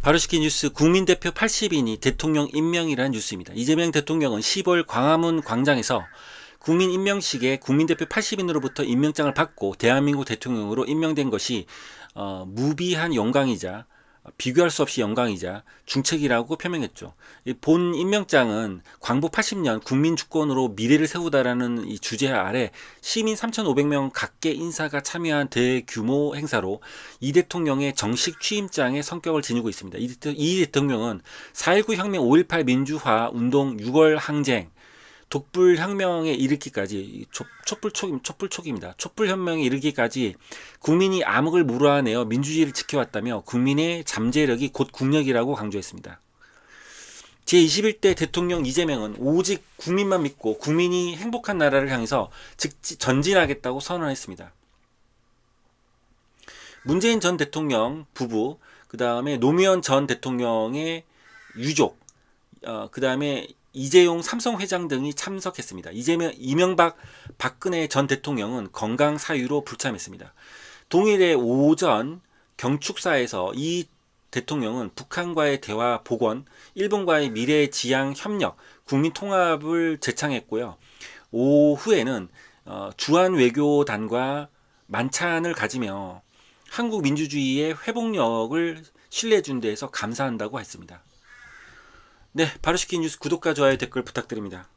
바로시킨 뉴스 국민대표 80인이 대통령 임명이라는 뉴스입니다. 이재명 대통령은 10월 광화문 광장에서 국민 임명식에 국민대표 80인으로부터 임명장을 받고 대한민국 대통령으로 임명된 것이 어, 무비한 영광이자 비교할 수 없이 영광이자 중책이라고 표명했죠. 이본 임명장은 광복 80년 국민 주권으로 미래를 세우다라는 이 주제 아래 시민 3,500명 각계 인사가 참여한 대규모 행사로 이 대통령의 정식 취임장의 성격을 지니고 있습니다. 이 대통령은 4.19 혁명, 5.18 민주화 운동, 6월 항쟁, 독불 혁명에 이르기까지 촛불 촉 촛불 촉입니다. 촛불 혁명에 이르기까지 국민이 암흑을 몰아내어 민주주의를 지켜왔다며 국민의 잠재력이 곧 국력이라고 강조했습니다. 제21대 대통령 이재명은 오직 국민만 믿고 국민이 행복한 나라를 향해서 즉 전진하겠다고 선언했습니다. 문재인 전 대통령 부부, 그 다음에 노무현 전 대통령의 유족, 어, 그 다음에 이재용 삼성 회장 등이 참석했습니다. 이재명, 이명박, 박근혜 전 대통령은 건강 사유로 불참했습니다. 동일의 오전 경축사에서 이 대통령은 북한과의 대화 복원, 일본과의 미래 지향 협력, 국민 통합을 제창했고요. 오후에는 어, 주한 외교단과 만찬을 가지며 한국 민주주의의 회복력을 신뢰해 준 데에서 감사한다고 했습니다. 네, 바로시킨 뉴스 구독과 좋아요 댓글 부탁드립니다.